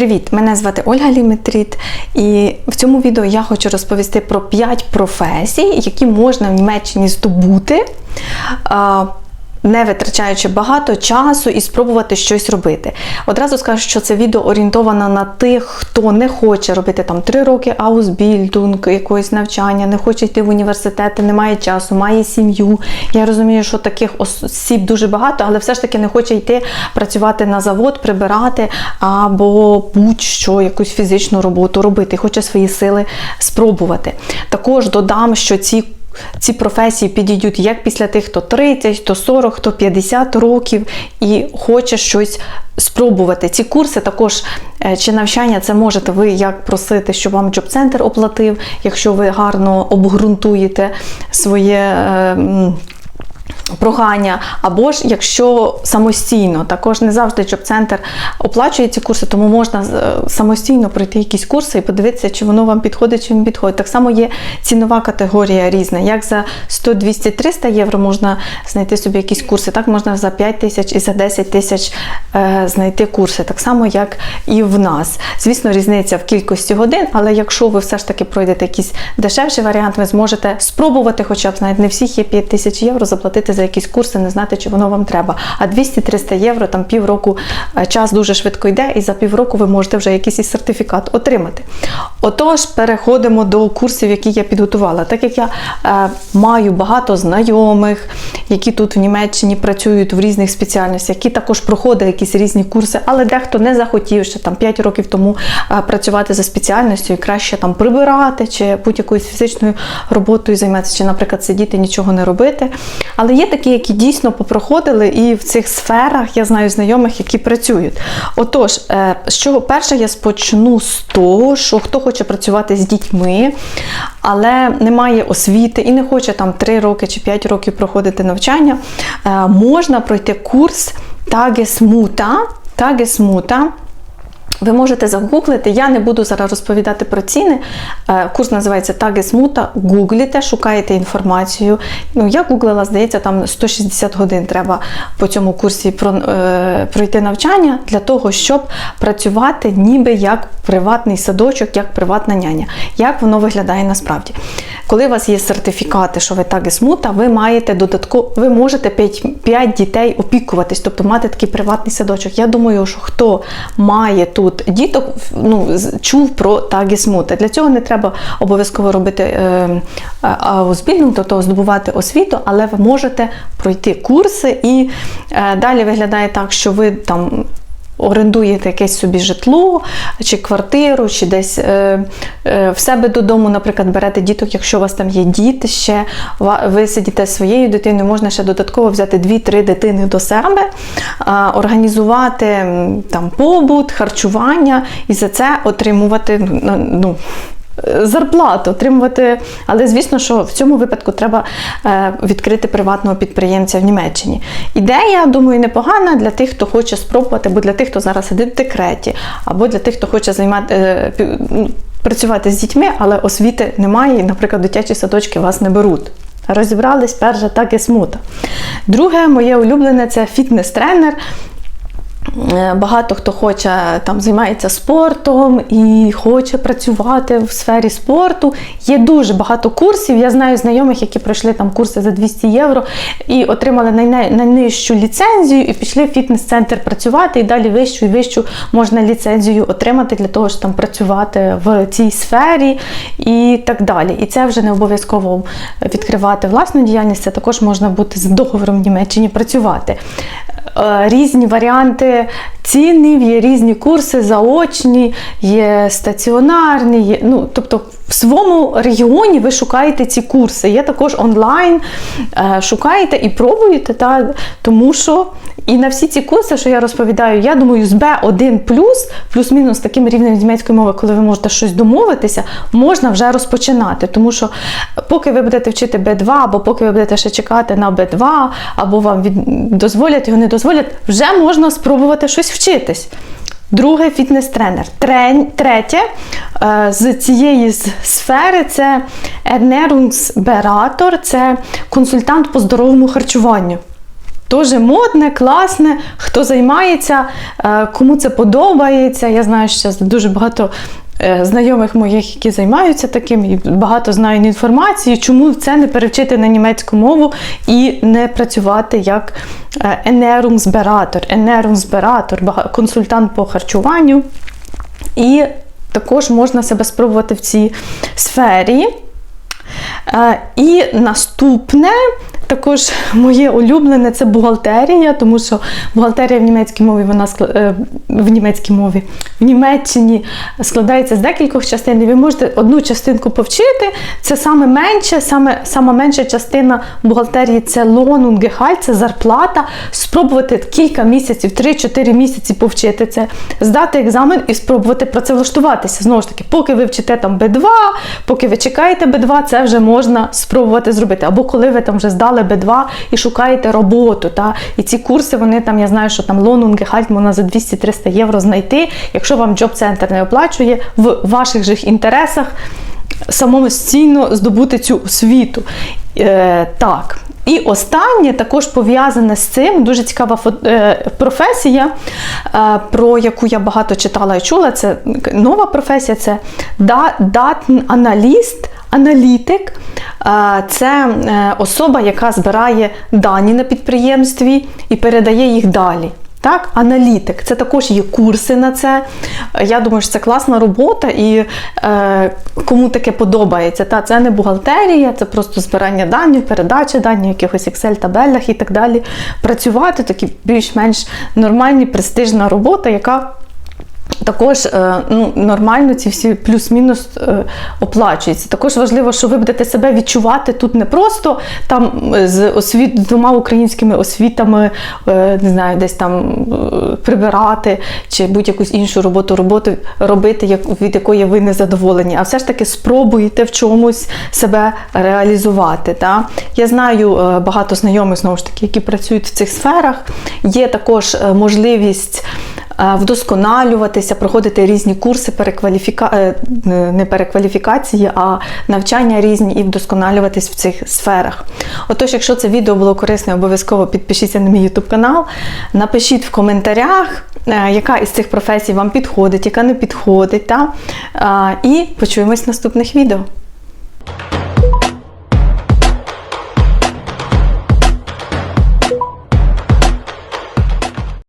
Привіт! Мене звати Ольга Лімитріт, і в цьому відео я хочу розповісти про 5 професій, які можна в Німеччині здобути. Не витрачаючи багато часу і спробувати щось робити. Одразу скажу, що це відео орієнтовано на тих, хто не хоче робити там 3 роки аусбільдунг, якогось навчання, не хоче йти в університети, не має часу, має сім'ю. Я розумію, що таких осіб дуже багато, але все ж таки не хоче йти працювати на завод, прибирати або будь-що, якусь фізичну роботу робити, хоче свої сили спробувати. Також додам, що ці ці професії підійдуть як після тих, хто 30, хто 40, хто 50 років і хоче щось спробувати. Ці курси також е, чи навчання це можете ви як просити, щоб вам джоб-центр оплатив, якщо ви гарно обґрунтуєте своє. М, Прохання, або ж якщо самостійно, також не завжди джоб-центр оплачує ці курси, тому можна е, самостійно пройти якісь курси і подивитися, чи воно вам підходить, чи не підходить. Так само є цінова категорія різна. Як за 100, 200, 300 євро можна знайти собі якісь курси, так можна за 5 тисяч і за 10 тисяч е, знайти курси, так само, як і в нас. Звісно, різниця в кількості годин, але якщо ви все ж таки пройдете якийсь дешевший варіант, ви зможете спробувати, хоча б навіть не всіх є 5 тисяч євро, заплатити за якісь курси, не знати, чи воно вам треба. А 200-300 євро, там півроку е, час дуже швидко йде, і за півроку ви можете вже якийсь сертифікат отримати. Отож, переходимо до курсів, які я підготувала. Так як я е, маю багато знайомих, які тут в Німеччині працюють в різних спеціальностях, які також проходили якісь різні курси, але дехто не захотів ще там 5 років тому е, працювати за спеціальністю і краще там прибирати чи будь-якоюсь фізичною роботою займатися, чи, наприклад, сидіти, нічого не робити. Але є такі, які дійсно попроходили, і в цих сферах я знаю знайомих, які працюють. Отож, е, з чого перше я спочну з того, що хто хоче працювати з дітьми, але не має освіти і не хоче там 3 роки чи 5 років проходити навчання, е, можна пройти курс Tagesmuta. Tagesmuta ви можете загуглити, я не буду зараз розповідати про ціни. Е, Курс називається Tagesmuta. Гуглите, шукаєте інформацію. Ну, я гуглила, здається, там 160 годин треба по цьому курсі е, пройти навчання для того, щоб працювати ніби як приватний садочок, як приватна няня. Як воно виглядає насправді? Коли у вас є сертифікати, що ви Tagesmuta, ви маєте додатково, ви можете 5, 5 дітей опікуватись, тобто мати такий приватний садочок. Я думаю, що хто має тут діток, ну, чув про Тагісмута. Для цього не треба обов'язково робити е, аусбільдинг, тобто здобувати освіту, але ви можете пройти курси і е, далі виглядає так, що ви там. Орендуєте якесь собі житло, чи квартиру, чи десь е, е, в себе додому, наприклад, берете діток, якщо у вас там є діти ще, ви сидіте своєю дитиною, можна ще додатково взяти 2-3 дитини до себе, е, організувати там побут, харчування і за це отримувати ну, зарплату, отримувати. Але звісно, що в цьому випадку треба е, відкрити приватного підприємця в Німеччині. Ідея, думаю, непогана для тих, хто хоче спробувати, або для тих, хто зараз сидить в декреті, або для тих, хто хоче займати. е, ну, Працювати з дітьми, але освіти немає, і, наприклад, дитячі садочки вас не беруть. Розібрались перше, так і смута. Друге, моє улюблене це фітнес-тренер. Е, Багато хто хоче там займається спортом і хоче працювати в сфері спорту. Є дуже багато курсів. Я знаю знайомих, які пройшли там курси за 200 євро і отримали найнижчу ліцензію і пішли в фітнес-центр працювати. І далі вищу і вищу можна ліцензію отримати для того, щоб там працювати в цій сфері і так далі. І це вже не обов'язково відкривати власну діяльність, це також можна бути з договором в Німеччині працювати. Е, Різні варіанти цінів, є різні курси, заочні, є стаціонарні, є, ну, тобто в своєму регіоні ви шукаєте ці курси. Є також онлайн, е, шукаєте і пробуєте, та, тому що і на всі ці курси, що я розповідаю, я думаю, з B1 плюс-мінус таким рівнем німецької мови, коли ви можете щось домовитися, можна вже розпочинати. Тому що поки ви будете вчити B2, або поки ви будете ще чекати на B2, або вам дозволять його не дозволять, вже можна спробувати щось вчитись. Друге фітнес-тренер. Третє е, з цієї сфери це Ernährungsberater, це консультант по здоровому харчуванню. Теж модне, класне. Хто займається, е, кому це подобається. Я знаю, що дуже багато. е, Знайомих моїх, які займаються таким, і багато знають інформації, чому це не перевчити на німецьку мову і не працювати як енерумзбератор, енерумзбератор, бага- консультант по харчуванню. І також можна себе спробувати в цій сфері. Е, І наступне, також моє улюблене, це бухгалтерія, тому що бухгалтерія в німецькій мові вона е, в німецькій мові в Німеччині складається з декількох частин. І ви можете одну частинку повчити. Це саме менше, саме сама менша частина бухгалтерії це лонунгехаль, це зарплата. Спробувати кілька місяців, 3-4 місяці повчити це, здати екзамен і спробувати працевлаштуватися. Знову ж таки, поки ви вчите там Б2, поки ви чекаєте Б2, це вже можна спробувати зробити. Або коли ви там вже здали Б2 і шукаєте роботу. Та? І ці курси, вони там, я знаю, що там Лонунгехальт можна за 200-300 євро знайти, якщо вам джоб-центр не оплачує в ваших же інтересах самостійно здобути цю освіту. Е, так. І останнє також пов'язане з цим дуже цікава е, професія, е, про яку я багато читала і чула. Це нова професія, це да- датн-аналіст, аналітик. Це е, особа, яка збирає дані на підприємстві і передає їх далі. Так, аналітик. Це також є курси на це. Я думаю, що це класна робота, і е, кому таке подобається. Та це не бухгалтерія, це просто збирання даних, передача даних, якихось Excel-табелях і так далі. Працювати такі більш-менш нормальні, престижна робота, яка також е, ну, нормально ці всі плюс-мінус е, оплачуються. Також важливо, що ви будете себе відчувати тут не просто там е, з освіт, двома українськими освітами, не знаю, десь там прибирати чи будь-якусь іншу роботу, роботу робити, від якої ви не задоволені, а все ж таки спробуйте в чомусь себе реалізувати. Та? Я знаю багато знайомих, знову ж таки, які працюють в цих сферах. Є також можливість вдосконалюватися, проходити різні курси перекваліфіка... е, не перекваліфікації, а навчання різні і вдосконалюватись в цих сферах. Отож, якщо це відео було корисне, обов'язково підпишіться на мій YouTube канал, напишіть в коментарях, е, яка із цих професій вам підходить, яка не підходить. Та? Е, І почуємось в наступних відео.